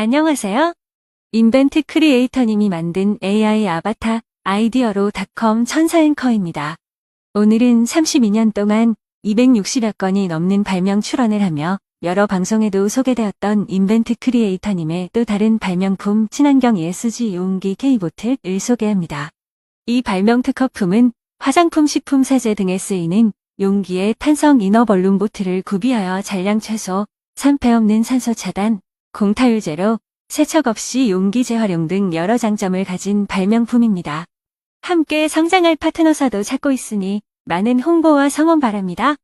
안녕하세요. 인벤트 크리에이터님이 만든 AI 아바타 아이디어로 닷컴 천사 앵커입니다. 오늘은 32년 동안 260여 건이 넘는 발명 출원을 하며 여러 방송에도 소개되었던 인벤트 크리에이터님의 또 다른 발명품 친환경 ESG 용기 K보틀을 소개합니다. 이 발명 특허품은 화장품, 식품, 세제 등에 쓰이는 용기의 탄성 이너 벌룬 보틀을 구비하여 잔량 최소, 산패 없는 산소 차단, 공타율 제로, 세척 없이 용기 재활용 등 여러 장점을 가진 발명품입니다. 함께 성장할 파트너사도 찾고 있으니 많은 홍보와 성원 바랍니다.